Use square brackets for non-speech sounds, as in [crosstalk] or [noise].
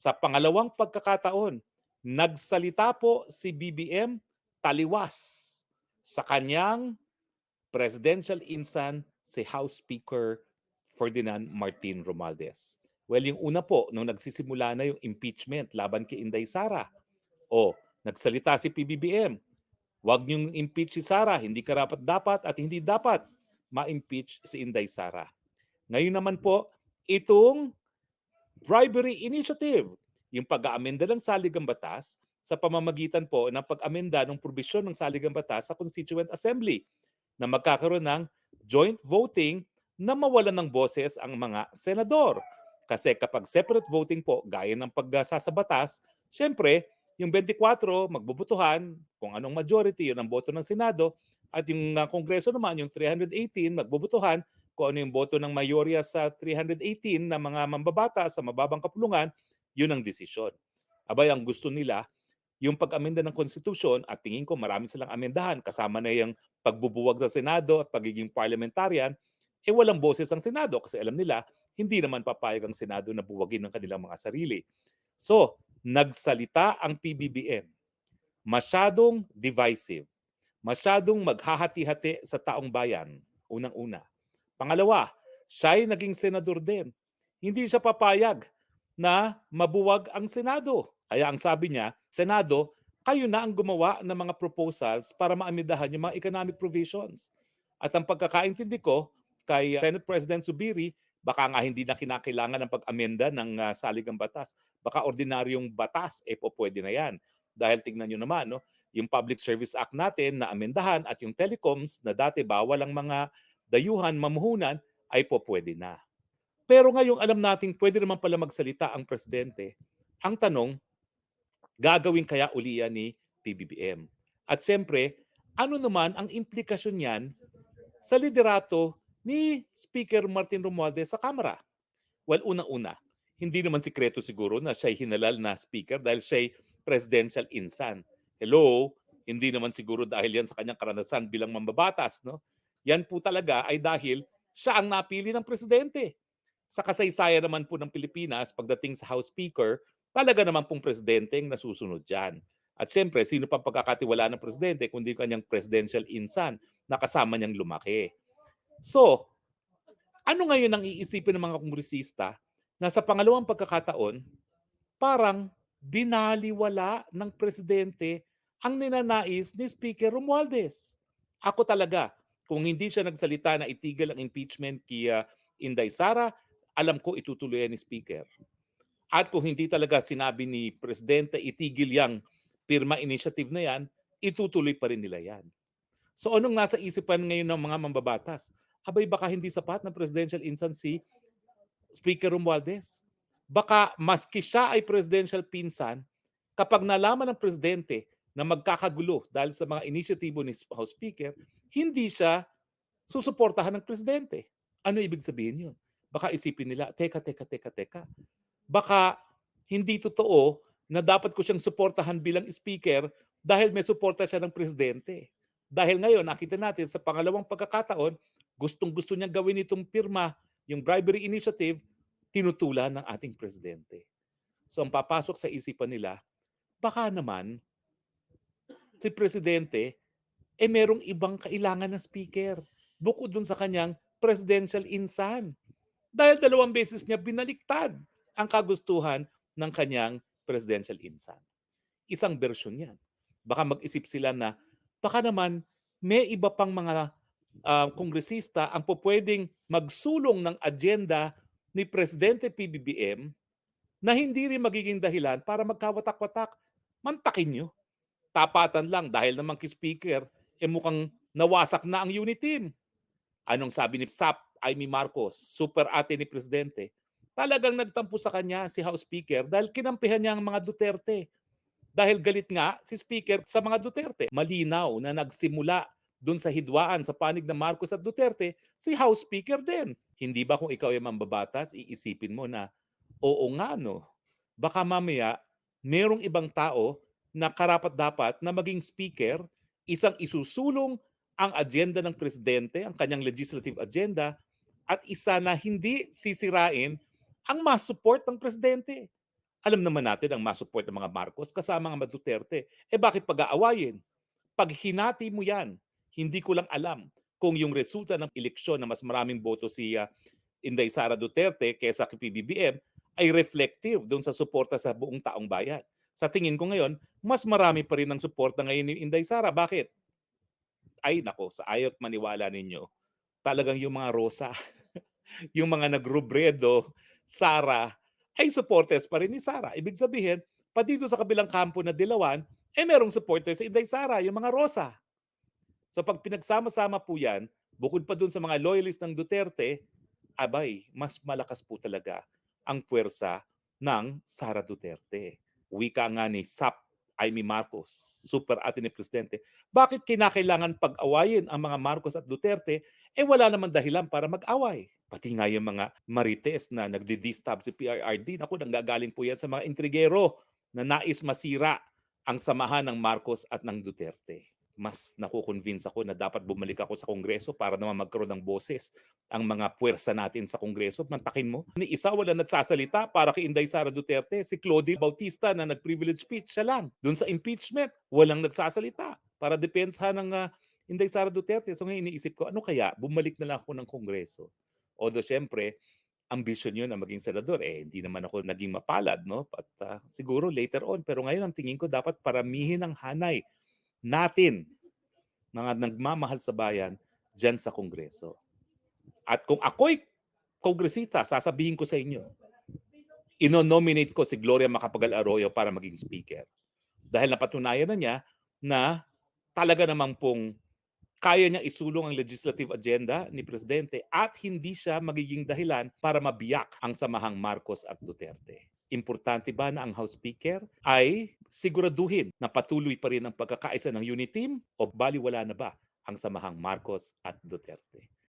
Sa pangalawang pagkakataon, nagsalita po si BBM taliwas sa kanyang presidential insan si House Speaker Ferdinand Martin Romualdez. Well, yung una po, nung nagsisimula na yung impeachment laban kay Inday Sara. O, nagsalita si PBBM. Huwag niyong impeach si Sara, hindi karapat dapat at hindi dapat ma-impeach si Inday Sara. Ngayon naman po, itong bribery initiative, yung pag-aamenda ng saligang batas sa pamamagitan po ng pag-amenda ng probisyon ng saligang batas sa Constituent Assembly na magkakaroon ng joint voting na mawalan ng boses ang mga senador. Kasi kapag separate voting po, gaya ng pagsasa sa batas, syempre, yung 24 magbubutuhan kung anong majority, yun ang boto ng Senado, at yung uh, Kongreso naman, yung 318, magbubutuhan kung ano yung boto ng mayorya sa 318 na mga mambabata sa mababang kapulungan, yun ang desisyon. Abay, ang gusto nila, yung pag-amenda ng Constitution, at tingin ko marami silang amendahan, kasama na yung pagbubuwag sa Senado at pagiging parliamentarian, eh walang boses ang Senado kasi alam nila, hindi naman papayag ang Senado na buwagin ng kanilang mga sarili. So, nagsalita ang PBBM. Masyadong divisive. Masyadong maghahati-hati sa taong bayan, unang-una. Pangalawa, siya ay naging senador din. Hindi siya papayag na mabuwag ang Senado. Kaya ang sabi niya, Senado, kayo na ang gumawa ng mga proposals para maamidahan yung mga economic provisions. At ang pagkakaintindi ko kay Senate President Subiri, baka nga hindi na kinakailangan ng pag-amenda ng uh, saligang batas. Baka ordinaryong batas, eh po pwede na yan. Dahil tingnan nyo naman, no, yung Public Service Act natin na amendahan at yung telecoms na dati bawal ang mga dayuhan, mamuhunan, ay po pwede na. Pero ngayong alam nating pwede naman pala magsalita ang presidente, ang tanong, gagawin kaya uli yan ni PBBM? At siyempre, ano naman ang implikasyon niyan sa liderato ni Speaker Martin Romualdez sa Kamara? Well, unang-una, hindi naman sikreto siguro na siya'y hinalal na speaker dahil siya'y presidential insan. Hello, hindi naman siguro dahil yan sa kanyang karanasan bilang mambabatas, no? Yan po talaga ay dahil siya ang napili ng presidente. Sa kasaysayan naman po ng Pilipinas, pagdating sa House Speaker, talaga naman pong presidente ang nasusunod dyan. At siyempre, sino pa pagkakatiwala ng presidente kundi kanyang presidential insan na kasama niyang lumaki. So, ano ngayon ang iisipin ng mga kongresista na sa pangalawang pagkakataon, parang binaliwala ng presidente ang ninanais ni Speaker Romualdez. Ako talaga, kung hindi siya nagsalita na itigil ang impeachment kay Inday Sara, alam ko itutuloy ni Speaker. At kung hindi talaga sinabi ni Presidente itigil yang pirma initiative na yan, itutuloy pa rin nila yan. So anong nasa isipan ngayon ng mga mambabatas? Abay baka hindi sapat na presidential instance si Speaker Romualdez. Baka maski siya ay presidential pinsan, kapag nalaman ng presidente na magkakagulo dahil sa mga inisyatibo ni House Speaker, hindi siya susuportahan ng presidente. Ano ibig sabihin yun? baka isipin nila, teka, teka, teka, teka. Baka hindi totoo na dapat ko siyang suportahan bilang speaker dahil may suporta siya ng presidente. Dahil ngayon, nakita natin sa pangalawang pagkakataon, gustong-gusto niyang gawin itong pirma, yung bribery initiative, tinutulan ng ating presidente. So ang papasok sa isipan nila, baka naman si presidente eh merong ibang kailangan ng speaker bukod dun sa kanyang presidential insan dahil dalawang beses niya binaliktad ang kagustuhan ng kanyang presidential insan. Isang bersyon yan. Baka mag-isip sila na baka naman may iba pang mga uh, kongresista ang pupwedeng magsulong ng agenda ni Presidente PBBM na hindi rin magiging dahilan para magkawatak-watak. Mantakin nyo. Tapatan lang dahil naman kay Speaker, eh mukhang nawasak na ang unit team. Anong sabi ni SAP Amy Marcos, super ate ni Presidente, talagang nagtampo sa kanya si House Speaker dahil kinampihan niya ang mga Duterte. Dahil galit nga si Speaker sa mga Duterte. Malinaw na nagsimula doon sa hidwaan sa panig ng Marcos at Duterte, si House Speaker din. Hindi ba kung ikaw ay mambabatas, iisipin mo na, oo nga no, baka mamaya merong ibang tao na karapat dapat na maging speaker, isang isusulong ang agenda ng presidente, ang kanyang legislative agenda, at isa na hindi sisirain ang mas support ng presidente. Alam naman natin ang masupport ng mga Marcos kasama mga Duterte. Eh bakit pag-aawayin? Pag hinati mo yan, hindi ko lang alam kung yung resulta ng eleksyon na mas maraming boto si ah, Inday Sara Duterte kaysa kay PBBM ay reflective doon sa suporta sa buong taong bayan. Sa tingin ko ngayon, mas marami pa rin ang suporta ngayon ni Inday Sara. Bakit? Ay nako, sa ayot maniwala ninyo, talagang yung mga Rosa, [laughs] yung mga nagrubredo, Sara, ay supporters pa rin ni Sara. Ibig sabihin, pa dito sa kabilang kampo na Dilawan, eh merong supporters si Inday Sara, yung mga Rosa. So pag pinagsama-sama po yan, bukod pa dun sa mga loyalist ng Duterte, abay, mas malakas po talaga ang puwersa ng Sara Duterte. Wika nga ni SAP Amy Marcos, super ate ni Presidente. Bakit kinakailangan pag-awayin ang mga Marcos at Duterte? Eh wala naman dahilan para mag-away. Pati nga yung mga marites na nagdi-distab si PRRD, naku, nanggagaling po yan sa mga intrigero na nais masira ang samahan ng Marcos at ng Duterte. Mas nakukonvince ako na dapat bumalik ako sa Kongreso para naman magkaroon ng boses ang mga puwersa natin sa Kongreso. Mantakin mo. Ni isa wala nagsasalita para kay Inday Sara Duterte. Si Claudine Bautista na nag-privilege speech, siya lang. Doon sa impeachment, walang nagsasalita para depensahan ng ah, Inday Sara Duterte. So ngayon iniisip ko, ano kaya? Bumalik na lang ako ng Kongreso. Although syempre, ambisyon yun na maging senador. Eh, hindi naman ako naging mapalad, no? At ah, siguro later on. Pero ngayon ang tingin ko dapat paramihin ang hanay natin, mga nagmamahal sa bayan, dyan sa Kongreso. At kung ako'y kongresista, sasabihin ko sa inyo, ino-nominate ko si Gloria Macapagal Arroyo para maging speaker. Dahil napatunayan na niya na talaga namang pong kaya niya isulong ang legislative agenda ni Presidente at hindi siya magiging dahilan para mabiyak ang samahang Marcos at Duterte. Importante ba na ang House Speaker ay siguraduhin na patuloy pa rin ang pagkakaisa ng unit team o baliwala na ba ang samahang Marcos at Duterte?